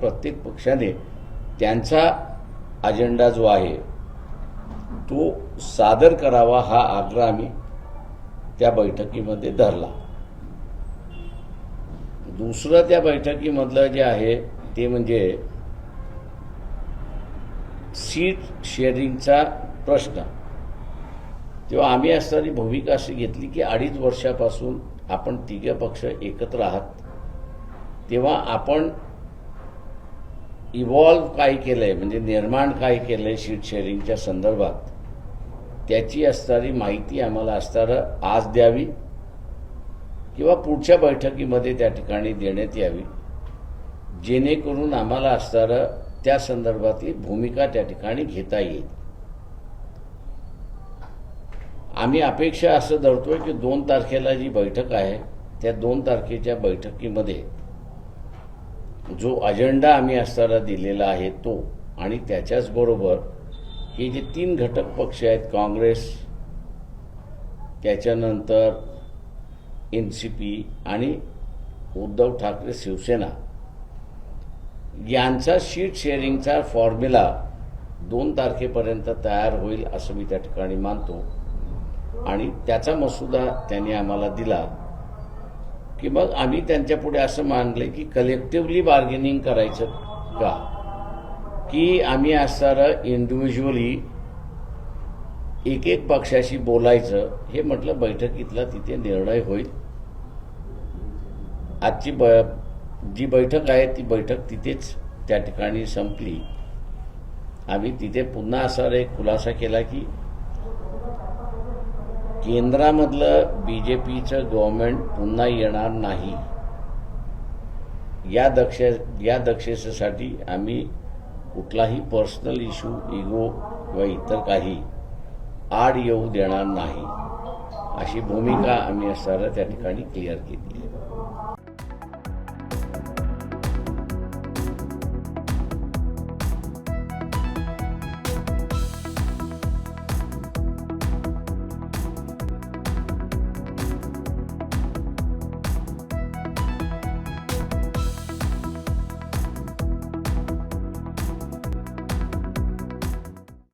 प्रत्येक पक्षाने त्यांचा अजेंडा जो आहे तो सादर करावा हा आग्रह आम्ही त्या बैठकीमध्ये धरला. दुसरं त्या बैठकीमधलं जे आहे ते म्हणजे सीट शेअरिंगचा प्रश्न. तेव्हा आम्ही असणारी भूमिका अशी घेतली की अडीच वर्षापासून आपण तिघे पक्ष एकत्र आहात. तेव्हा आपण इव्हॉल्व काय केलंय म्हणजे निर्माण काय केलंय सीट शेअरिंगच्या संदर्भात त्याची असणारी माहिती आम्हाला असणारं आज द्यावी किंवा पुढच्या बैठकीमध्ये त्या ठिकाणी देण्यात यावी जेणेकरून आम्हाला असणारं त्या संदर्भातली भूमिका त्या ठिकाणी घेता येईल. आम्ही अपेक्षा असं धरतोय की दोन तारखेला जी बैठक आहे त्या दोन तारखेच्या बैठकीमध्ये जो अजेंडा आम्ही असताना दिलेला आहे तो आणि त्याच्याचबरोबर हे जे तीन घटक पक्ष आहेत काँग्रेस त्याच्यानंतर एन सी पी आणि उद्धव ठाकरे शिवसेना यांचा शीट शेअरिंगचा फॉर्म्युला दोन तारखेपर्यंत तयार होईल असं मी त्या ठिकाणी मानतो. आणि त्याचा मसुदा त्यांनी आम्हाला दिला. की मग आम्ही त्यांच्यापुढे असं मानलं की कलेक्टिव्हली बार्गेनिंग करायचं का? की आम्ही असणारं इंडिव्हिज्युअली एक एक पक्षाशी बोलायचं हे म्हटलं बैठकीतला तिथे निर्णय होईल. आजची ब जी बैठक आहे ती बैठक तिथेच त्या ठिकाणी संपली. आम्ही तिथे पुन्हा असा एक खुलासा केला की केंद्रामधलं बी जे पीचं गव्हर्नमेंट पुन्हा येणार नाही. या दक्ष या दक्षतेसाठी आम्ही कुठलाही पर्सनल इश्यू इगो किंवा इतर काही आड येऊ देणार नाही. अशी भूमिका आम्ही असताना त्या ठिकाणी क्लिअर केली आहे.